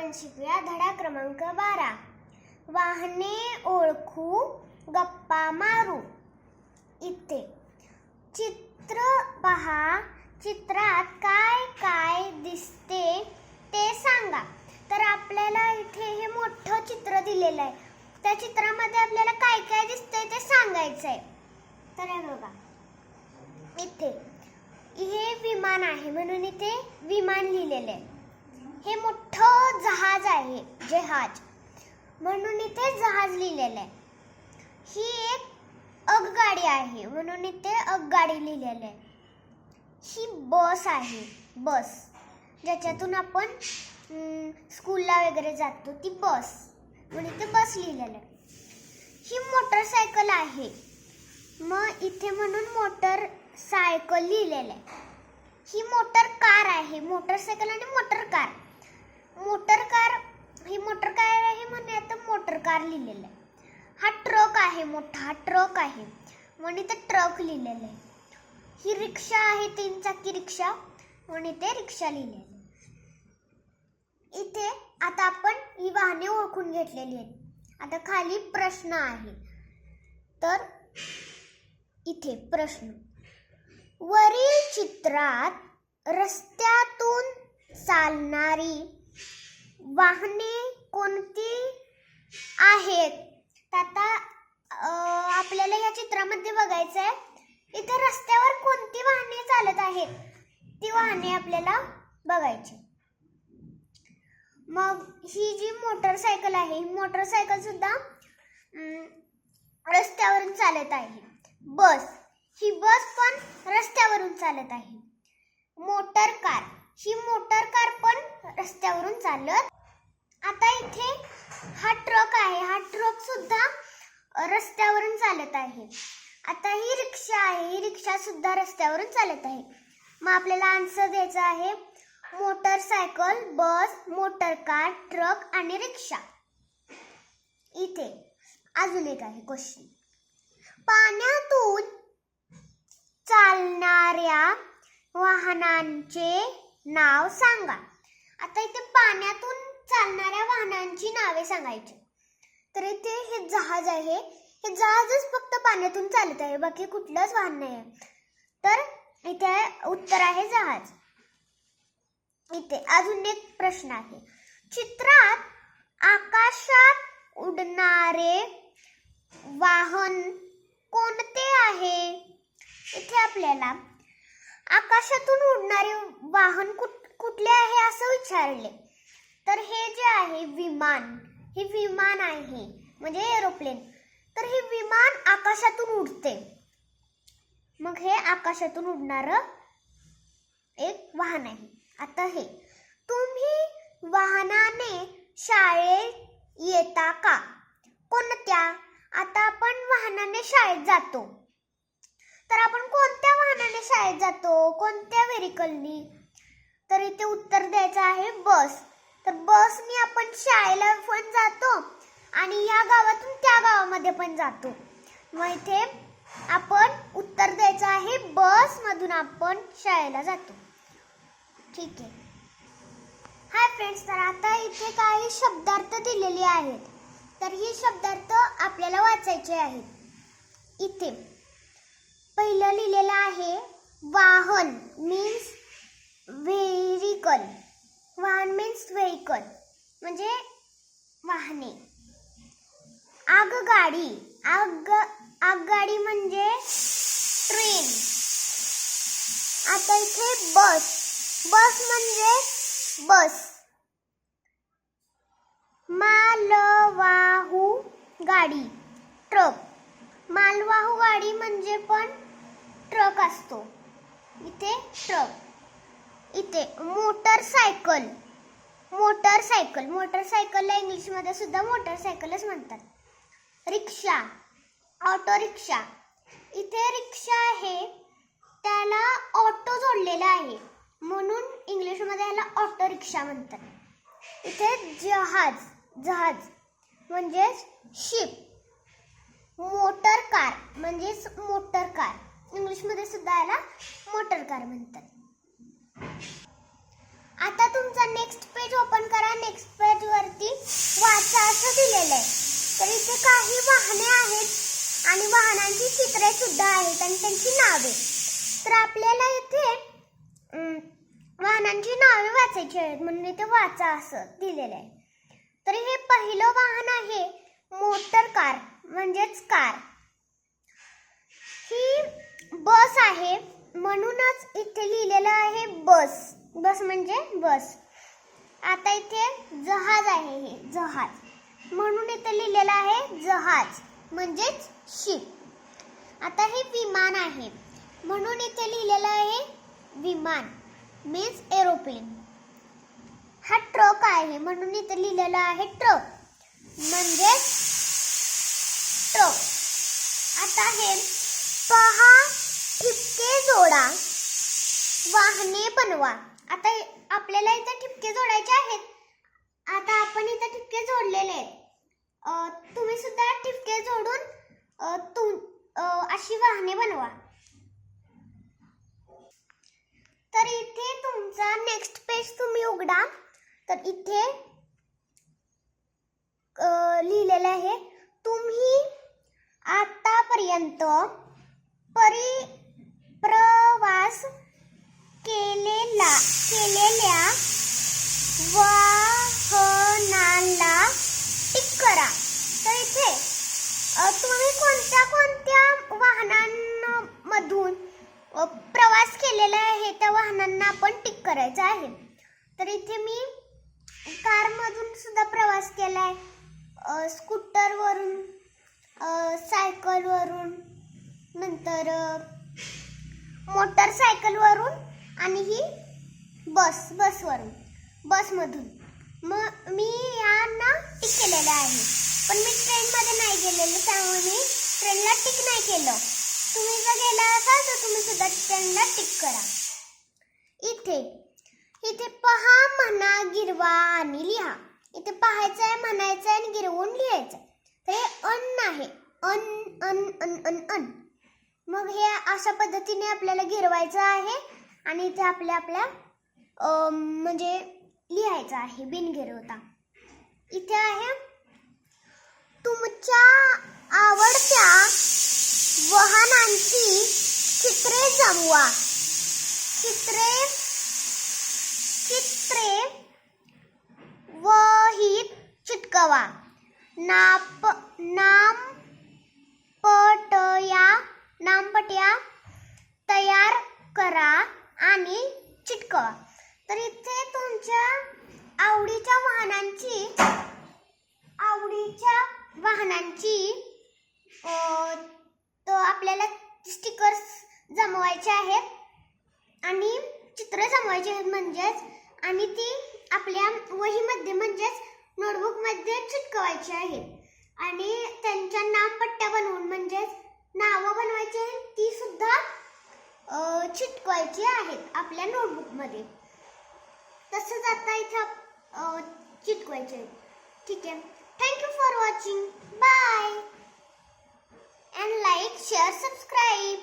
आपण शिकूया धडा क्रमांक बारा. वाहने ओळखू गप्पा मारू. इथे. चित्र पहा. चित्रात काय काय दिसते ते सांगा. तर आपल्याला इथे हे मोठं चित्र दिलेलं आहे. त्या चित्रामध्ये आपल्याला काय काय दिसतंय ते सांगायचं आहे तर हे बघा. इथे. हे विमान आहे म्हणून इथे विमान लिहिलेलं आहे. हे मोठं जहाज आहे जहाज. म्हणून इथे जहाज लिहिलेलं आहे ही एक अगगाडी आहे म्हणून इथे अगगाडी लिहिलेलं आहे ही बस आहे बस. ज्याच्यातून आपण स्कूलला वगैरे जातो ती बस. म्हणून इथे बस लिहिलेलं आहे ही मोटरसायकल आहे. मग इथे म्हणून मोटर सायकल लिहिलेलं आहे ही मोटर कार आहे मोटरसायकल आणि मोटर कार मोटर कार ही मोटर कार आहे म्हणे तर मोटर कार लिहिलेलं आहे. हा ट्रक आहे मोठा हा ट्रक आहे. म्हणे तर ट्रक लिहिलेलं आहे. ही रिक्षा आहे तीन चाकी रिक्षा म्हणून ते रिक्षा लिहिलेली आहे. इथे आता आपण ही वाहने ओळखून घेतलेली आहेत. आता खाली प्रश्न आहे. तर इथे प्रश्न. वरील चित्रात रस्त्यातून चालणारी वाहने कोणती आहेत? तर आता आपल्याला या चित्रामध्ये बघायचं आहे इथे रस्त्यावर कोणती वाहने चालत आहेत? ती वाहने आपल्याला बघायची. मग ही जी मोटरसायकल आहे ही मोटरसायकल सुद्धा रस्त्यावरून चालत आहे. बस ही बस पण रस्त्यावरून चालत आहे. Motor car. ही मोटर कार पण रस्त्यावरून चालत. आता इथे हा ट्रक आहे. हा ट्रक सुद्धा रस्त्यावरून चालत आहे. आता ही रिक्षा आहे. ही रिक्षा सुद्धा रस्त्यावरून चालत आहे. मग आपल्याला आन्सर द्यायचा आहे motorcycle bus motor car truck आणि रिक्षा. इथे अजून एक आहे क्वेश्चन पाण्यातून चालणाऱ्या वाहनांचे नाव सांगा. आता इथे पाण्यातून चालणाऱ्या वाहनांची नावे सांगायची. तर इथे हे जहाज आहे. हे जहाजच फक्त पाण्यातून चालत आहे. बाकी कुठलंच वाहन नाही आहे. तर इथे उत्तर आहे जहाज. इथे अजून एक प्रश्न आहे. चित्रात आकाशात उडणारे वाहन कोणते आहे? इथे आपल्याला आकाशातून उडणारे वाहन कुठ कुठले आहे असं विचारले. तर हे जे आहे विमान हे विमान आहे म्हणजे एरोप्लेन तर हे विमान आकाशातून उडते. मग हे आकाशातून उडणारं एक वाहन आहे. आता हे तुम्ही वाहनाने शाळेत येता का? कोणत्या? आता आपण वाहनाने शाळेत जातो. तर आपण कोणत्या वाहनाने शाळेत जातो? कोणत्या व्हेरिकलनी? तर इथे उत्तर द्यायचं आहे बस. तर बसनी आपण शाळेला पण जातो आणि या गावातून त्या गावामध्ये पण जातो. मग इथे आपण उत्तर द्यायचं आहे बस मधून आपण शाळेला जातो. ठीक आहे. हाय फ्रेंड्स तर आता इथे काही शब्दार्थ दिलेले आहेत. तर ही शब्दार्थ आपल्याला वाचायचे आहेत. इथे. पहिलं लिहिलेलं आहे वाहन मीन्स व्हेरिकल वाहन मीन्स व्हेरिकल म्हणजे वाहने. आगगाडी. आग आगगाडी म्हणजे ट्रेन आता इथे बस बस म्हणजे बस मालवाहू गाडी. ट्रक मालवाहू गाडी म्हणजे पण ट्रक असतो. इथे ट्रक. इथे मोटरसायकल. मोटरसायकल. मोटरसायकलला इंग्लिशमध्ये सुद्धा मोटरसायकलच म्हणतात. रिक्षा. ऑटो रिक्षा इथे रिक्षा आहे. त्याला ऑटो जोडलेला आहे. म्हणून इंग्लिशमध्ये याला ऑटो रिक्षा म्हणतात. इथे जहाज. जहाज. म्हणजेच शिप. Motor car. म्हणजेच मोटर कार. इंग्लिशमध्ये सुद्धा याला मोटर कार म्हणतात. आता तुमचा नेक्स्ट पेज ओपन करा. नेक्स्ट पेज वरती वाचा असं दिलेलं आहे. तर इथे काही वाहने आहेत आणि वाहनांची चित्रे सुद्धा आहेत आणि त्यांची नावे. तर आपल्याला इथे वाहनांची नावे वाचायची आहेत म्हणून इथे वाचा असं दिलेलं आहे. तर हे पहिलं वाहन आहे मोटर कार म्हणजेच कार ही आहे. म्हणूनच इथे लिहिलेलं आहे बस. बस म्हणजे बस. आता इथे जहाज आहे हे जहाज. म्हणून इथे लिहिलेलं आहे जहाज म्हणजेच शिप आता हे विमान आहे. म्हणून इथे लिहिलेलं आहे विमान मीन्स एरोप्लेन हा ट्रक आहे. म्हणून इथे लिहिलेलं आहे ट्रक म्हणजेच ट्रक आता हे पहा ठिपके जोडा. वाहने बनवा. आता आपल्याला इथे ठिपके जोडायचे आहेत. आता आपण इथे ठिपके जोडलेले आहेत. तुम्ही सुद्धा ठिपके जोडून तुम अशी वाहने बनवा. तर इथे तुमचा नेक्स्ट पेज तुम्ही उघडा. तर इथे लिहिलेलं आहे तुम्ही आतापर्यंत परी प्रवास केलेला केलेल्या वाहनाला टिक करा. तर इथे तुम्ही कोणत्या कोणत्या वाहनांमधून प्रवास केलेला आहे त्या वाहनांना आपण टिक करायचं आहे. तर इथे मी कारमधून सुद्धा प्रवास केला आहे स्कूटरवरून सायकलवरून नंतर मोटरसायकलवरून आणि ही बस बसवरून बसमधून. मग मी यांना टिक केलेलं आहे. पण मी ट्रेनमध्ये नाही गेलेलं त्यामुळे मी ट्रेनला टिक नाही केलं. तुम्ही जर गेला असाल तर तुम्ही सुद्धा ट्रेनला टिक करा. इथे इथे पहा म्हणा गिरवा आणि लिहा. इथे पाहायचं आहे म्हणायचं आहे आणि गिरवून लिहायचं आहे. तर हे अन्न आहे. अन अन अन अन अन मग हे अशा पद्धतीने आपल्याला गिरवायचं आहे आणि इथे आपल्या आपल्या म्हणजे लिहायचं आहे बिनगिरवता इथे आहे तुमच्या आवडत्या वाहनांची चित्रे जमवा. चित्रे चित्रे वहीत चिटकवा. नाप नाम पटया नामपट्या तयार करा आणि चिटकवा तर इथे तुमच्या आवडीच्या वाहनांची आवडीच्या वाहनांची अ, तो आपल्याला स्टिकर्स जमवायचे आहेत. आणि चित्र जमवायचे आहेत म्हणजेच आणि ती आपल्या वहीमध्ये म्हणजेच नोटबुकमध्ये चिटकवायची आहेत आणि त्यांच्या नामपट्ट्या बनवून म्हणजेच नावं बनवायची आहेत ती सुद्धा चिटकवायची आहेत आपल्या नोटबुकमध्ये तसंच आता इथं चिटकवायचे आहेत. ठीक आहे. Thank you for watching bye and like share subscribe